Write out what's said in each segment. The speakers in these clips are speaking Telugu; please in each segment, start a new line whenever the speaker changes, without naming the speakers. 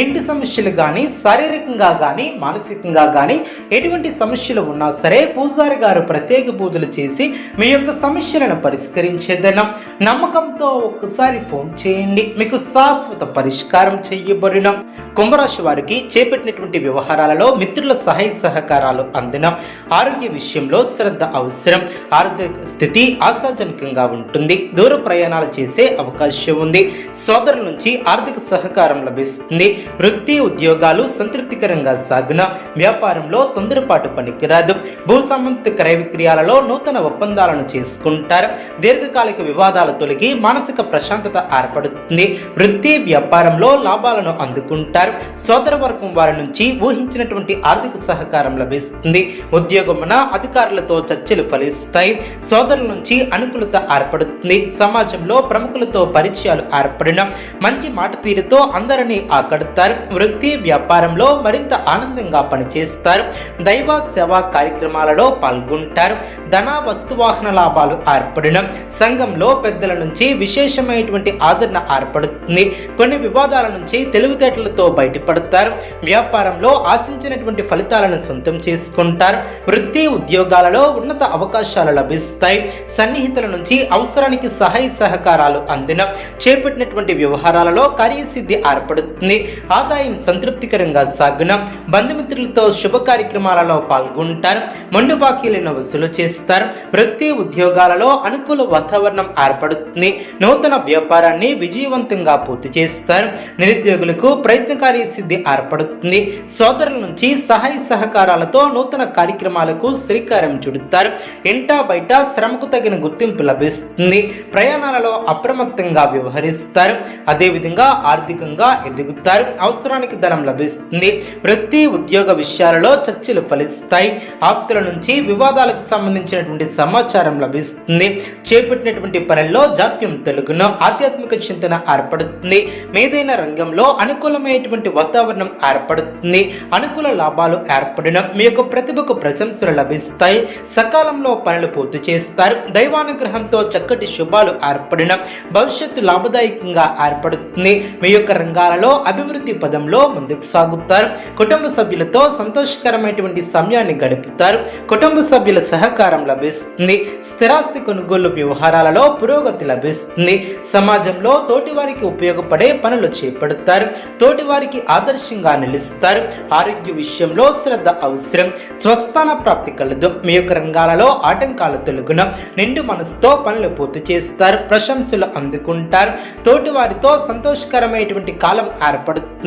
ఇంటి సమస్యలు కానీ శారీరకంగా కానీ మానసికంగా కానీ ఎటువంటి సమస్యలు ఉన్నా సరే పూజారి గారు ప్రత్యేక పూజలు చేసి మీ యొక్క సమస్యలను పరిష్కరించేదనం. నమ్మకంతో ఒక్కసారి ఫోన్ చేయండి. మీకు శాశ్వత పరిష్కారం చేయబడిన. కుంభరాశి వారికి చేపట్టినటువంటి వ్యవహారాలలో మిత్రుల సహాయ సహకారాలు అందిన. ఆరోగ్య విషయంలో శ్రద్ధ అవసరం. ఆర్థిక స్థితి ఆశాజనకంగా ఉంటుంది. దూర ప్రయాణాలు చేసే అవకాశం ఉంది. సోదరుల నుంచి ఆర్థిక సహకారం లభిస్తుంది. వృత్తి ఉద్యోగాలు సంతృప్తికరంగా సాగున వ్యాపారంలో తొందరపాటు పనికిరాదు. భూ సంబంధిత క్రయ విక్రయాలలో నూతన ఒప్పందాలను చేసుకుంటారు. దీర్ఘకాలిక వివాదాలు తొలగి మానసిక ప్రశాంతత ఏర్పడుతుంది. వృత్తి వ్యాపారంలో లాభాలను అందుకుంటారు. సోదర వర్గం వారి నుంచి ఊహించినటువంటి ఆర్థిక సహకారం లభిస్తుంది. ఉద్యోగమున అధికారులతో చర్చలు ఫలిస్తాయి. సోదరుల నుంచి అనుకూలత ఏర్పడుతుంది. సమాజంలో ప్రముఖులతో పరిచయాలు ఏర్పడిన మంచి మాట తీరుతో అందరినీ ఆకడతారు. వృత్తి వ్యాపారంలో మరింత ఆనందంగా పనిచేస్తారు. దైవ సేవా కార్యక్రమాలలో పాల్గొంటారు. ధన వస్తువాహన లాభాలు ఏర్పడిన సంఘంలో పెద్దల నుంచి విశేషమైనటువంటి ఆదరణ ఏర్పడుతుంది. కొన్ని వివాదాల నుంచి తెలివితేటలతో బయటపడతారు. వ్యాపారంలో ఆశించినటువంటి ఫలితాలను సొంతం చేసుకుంటారు. వృత్తి ఉద్యోగాలలో ఉన్నత అవకాశాలు లభిస్తాయి. సన్నిహితుల నుంచి అవసరానికి సహాయ సహకారాలు అందిన చేపట్టినటువంటి వ్యవహారాలలో కార్యసిద్ధి ఏర్పడుతుంది. ఆదాయం సంతృప్తికరంగా సాగున బంధుమిత్రులతో శుభ కార్యక్రమాలలో పాల్గొంటారు. మొండు బాకీలను వసూలు చేస్తారు. వృత్తి ఉద్యోగాలలో అనుకూల వాతావరణం ఏర్పడుతుంది. నూతన వ్యాపారాన్ని విజయవంతంగా పూర్తి చేస్తారు. నిరుద్యోగులకు ప్రయత్నకారి సిద్ధి ఏర్పడుతుంది. సోదరుల నుంచి సహాయ సహకారాలతో నూతన కార్యక్రమాలకు శ్రీకారం చుడతారు. ఇంటా బయట శ్రమకు తగిన గుర్తింపు లభిస్తుంది. ప్రయాణాలలో అప్రమత్తంగా వ్యవహరిస్తారు. అదేవిధంగా ఆర్థికంగా ఎదుగుతారు. అవసరానికి ధనం లభిస్తుంది. వృత్తి ఉద్యోగ విషయాలలో చర్చలు ఫలిస్తాయి. ఆప్తుల నుంచి వివాదాలకు సంబంధించినటువంటి సమాచారం లభిస్తుంది. చేపట్టినటువంటి పనుల్లో జాప్యం తెలుగును ఆధ్యాత్మిక చింతన ఏర్పడుతుంది. మేదైన రంగంలో అనుకూలమైనటువంటి వాతావరణం ఏర్పడుతుంది. అనుకూల లాభాలు ఏర్పడిన. మీ యొక్క ప్రతిభకు ప్రశంసలు లభిస్తాయి. సకాలంలో పనులు పూర్తి చేస్తారు. దైవానుగ్రహంతో చక్కటి శుభాలు ఏర్పడిన. భవిష్యత్తు లాభదాయకంగా ఏర్పడుతుంది. మీ యొక్క రంగాలలో అభివృద్ధి పదంలో ముందుకు సాగుతారు. కుటుంబ సభ్యులతో సంతోషకరమైనటువంటి సమయాన్ని గడుపుతారు. కుటుంబ సభ్యుల సహకారం లభిస్తుంది. స్థిరాస్తి కొనుగోలు వ్యవహారాలలో పురోగతి లభిస్తుంది. సమాజంలో తోటివారికి ఉపయోగపడే పనులు చేపడతారు. తోటివారికి ఆదర్శంగా నిలుస్తారు. ఆరోగ్య విషయంలో శ్రద్ధ అవసరం. స్వస్థాన ప్రాప్తి కలదు. మీ యొక్క రంగాలలో ఆటంకాలు తొలగున. నిండు మనసుతో పనులు పూర్తి చేస్తారు. ప్రశంసలు అందుకుంటారు. తోటివారితో సంతోషకరమైనటువంటి కాలం ఏర్పడుతుంది.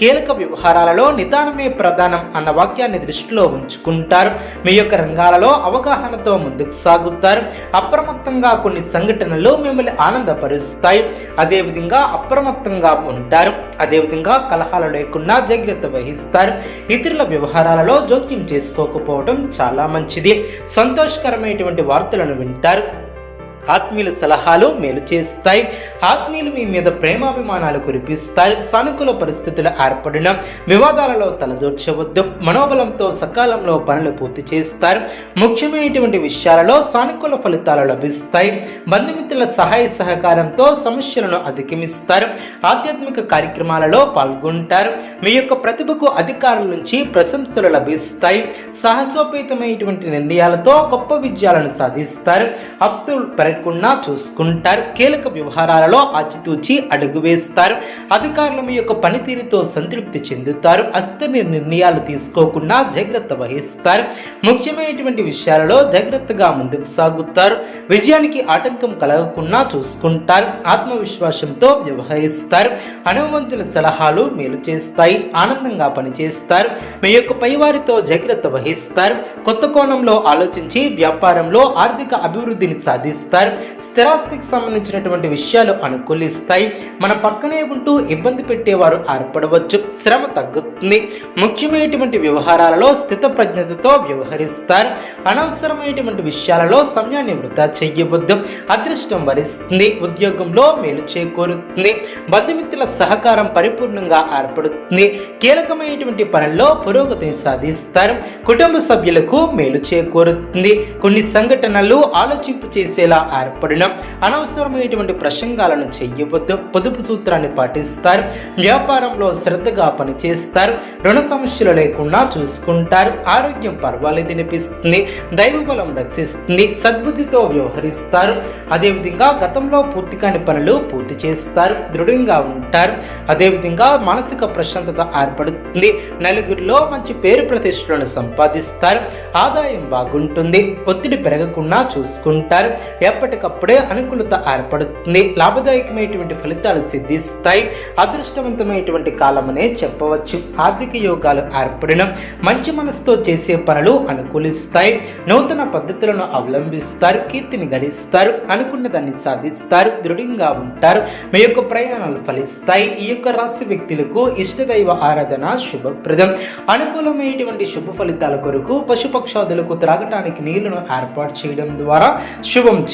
కీలక వ్యవహారాలలో నిదానమే ప్రధానం అన్న వాక్యాన్ని దృష్టిలో ఉంచుకుంటారు. మీ యొక్క రంగాలలో అవగాహనతో ముందుకు సాగుతారు. అప్రమత్తంగా కొన్ని సంఘటనలు మిమ్మల్ని ఆనందపరుస్తాయి. అదేవిధంగా అప్రమత్తంగా ఉంటారు. అదేవిధంగా కలహాలు లేకుండా జాగ్రత్త వహిస్తారు. ఇతరుల వ్యవహారాలలో జోక్యం చేసుకోకపోవడం చాలా మంచిది. సంతోషకరమైనటువంటి వార్తలను వింటారు. ఆత్మీయుల సలహాలు మేలు చేస్తాయి. ఆత్మీయులు మీ మీద ప్రేమాభిమానాలు కురిపిస్తాయి. సానుకూల పరిస్థితులు ఏర్పడిన వివాదాలలో తలదూర్చవద్దు. మనోబలంతో సకాలంలో పనులు పూర్తి చేస్తారు. ముఖ్యమైనటువంటి విషయాలలో సానుకూల ఫలితాలు లభిస్తాయి. బంధుమిత్రుల సహాయ సహకారంతో సమస్యలను అధిగమిస్తారు. ఆధ్యాత్మిక కార్యక్రమాలలో పాల్గొంటారు. మీ యొక్క ప్రతిభకు అధికారుల నుంచి ప్రశంసలు లభిస్తాయి. సాహసోపేతమైనటువంటి నిర్ణయాలతో గొప్ప విజయాలను సాధిస్తారు. అబ్దుల్ జరగకుండా చూసుకుంటారు. కీలక వ్యవహారాలలో ఆచితూచి అడుగు వేస్తారు. అధికారులు మీ యొక్క పనితీరుతో సంతృప్తి చెందుతారు. అస్థిర నిర్ణయాలు తీసుకోకుండా జాగ్రత్త వహిస్తారు. ముఖ్యమైనటువంటి విషయాలలో జాగ్రత్తగా ముందుకు సాగుతారు. విజయానికి ఆటంకం కలగకుండా చూసుకుంటారు. ఆత్మవిశ్వాసంతో వ్యవహరిస్తారు. హనుమంతుల సలహాలు మేలు చేస్తాయి. ఆనందంగా పనిచేస్తారు. మీ యొక్క పైవారితో జాగ్రత్త వహిస్తారు. కొత్త కోణంలో ఆలోచించి వ్యాపారంలో ఆర్థిక అభివృద్ధిని సాధిస్తారు. ఆదరిస్తారు స్థిరాస్తికి సంబంధించినటువంటి విషయాలు అనుకూలిస్తాయి. మన పక్కనే ఉంటూ ఇబ్బంది పెట్టేవారు ఏర్పడవచ్చు. శ్రమ తగ్గుతుంది. ముఖ్యమైనటువంటి వ్యవహారాలలో స్థిత ప్రజ్ఞతతో వ్యవహరిస్తారు. అనవసరమైనటువంటి విషయాలలో సమయాన్ని వృధా చేయవద్దు. అదృష్టం వరిస్తుంది. ఉద్యోగంలో మేలు చేకూరుతుంది. బంధుమిత్రుల సహకారం పరిపూర్ణంగా ఏర్పడుతుంది. కీలకమైనటువంటి పనుల్లో పురోగతిని సాధిస్తారు. కుటుంబ సభ్యులకు మేలు చేకూరుతుంది. కొన్ని సంఘటనలు ఆలోచింపు చేసేలా ఏర్పడిన. అనవసరమైనటువంటి ప్రసంగాలను చెయ్యవద్దు పొదుపు సూత్రాన్ని పాటిస్తారు. వ్యాపారంలో శ్రద్ధగా పనిచేస్తారు. రుణ సమస్యలు లేకుండా చూసుకుంటారు. ఆరోగ్యం పర్వాలేదు అనిపిస్తుంది. దైవ బలం రక్షిస్తుంది. సద్బుద్ధితో వ్యవహరిస్తారు. అదేవిధంగా గతంలో పూర్తి కాని పనులు పూర్తి చేస్తారు. దృఢంగా ఉంటారు. అదేవిధంగా మానసిక ప్రశాంతత ఏర్పడుతుంది. నలుగురిలో మంచి పేరు ప్రతిష్టలను సంపాదిస్తారు. ఆదాయం బాగుంటుంది. ఒత్తిడి పెరగకుండా చూసుకుంటారు. ఎప్పటికప్పుడే అనుకూలత ఏర్పడుతుంది. లాభదాయకమైనటువంటి ఫలితాలు సిద్ధిస్తాయి. అదృష్టవంతమైనటువంటి కాలమనే చెప్పవచ్చు. ఆర్థిక యోగాలు ఏర్పడడం మంచి మనసుతో చేసే పనులు అనుకూలిస్తాయి. నూతన పద్ధతులను అవలంబిస్తారు. కీర్తిని గడిస్తారు. అనుకున్న దాన్ని సాధిస్తారు. దృఢంగా ఉంటారు. మీ యొక్క ప్రయాణాలు ఫలిస్తాయి. ఈ యొక్క రాశి వ్యక్తులకు ఇష్టదైవ ఆరాధన శుభప్రదం. అనుకూలమైనటువంటి శుభ ఫలితాల కొరకు పశుపక్షాదులకు త్రాగటానికి నీళ్ళను ఏర్పాటు చేయడం ద్వారా శుభం